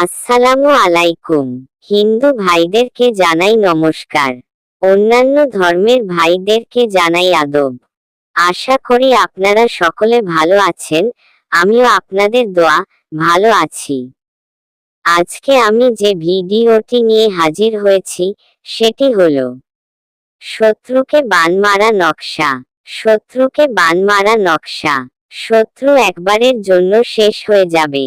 আসসালামু আলাইকুম। হিন্দু ভাইদেরকে জানাই নমস্কার। অন্যান্য ধর্মের ভাইদেরকে জানাই আদব। আশা করি আপনারা সকলে ভালো আছেন, আমিও আপনাদের দোয়া, ভালো আছি। আজকে আমি যে ভিডিওটি নিয়ে হাজির হয়েছি, সেটি হল শত্রুকে বান মারা নকশা। শত্রুকে বান মারা নকশা। শত্রু একবারের জন্য শেষ হয়ে যাবে।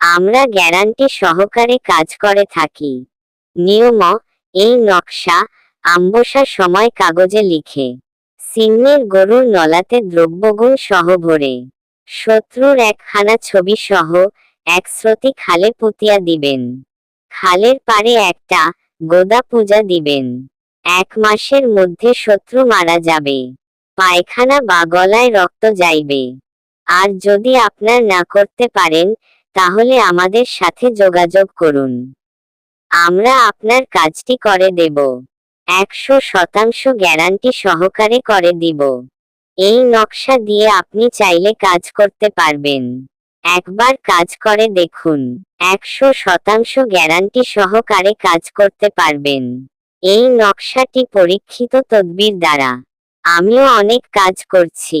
আমরা গ্যারান্টি সহকারে কাজ করে থাকি। নিয়ম, এই নকশা আম্বসার সময় কাগজে লিখে। সিন্নের গরুর নলাতে দ্রব্যগুণ সহ ভরে। শত্রুর একখানা ছবি সহ এক স্রোতি খালে পুতিয়া দিবেন। খালের পারে একটা গোদা পূজা দিবেন। এক মাসের মধ্যে শত্রু মারা যাবে। পায়খানা বা গলায় রক্ত যাইবে। আর যদি আপনার না করতে পারেন তাহলে আমাদের সাথে যোগাযোগ করুন। আমরা আপনার কাজটি করে দেব। একশো শতাংশ গ্যারান্টি সহকারে করে দিব। এই নকশা দিয়ে আপনি চাইলে কাজ করতে পারবেন। একবার কাজ করে দেখুন। একশো শতাংশ গ্যারান্টি সহকারে কাজ করতে পারবেন। এই নকশাটি পরীক্ষিত তদবির দ্বারা। আমিও অনেক কাজ করছি।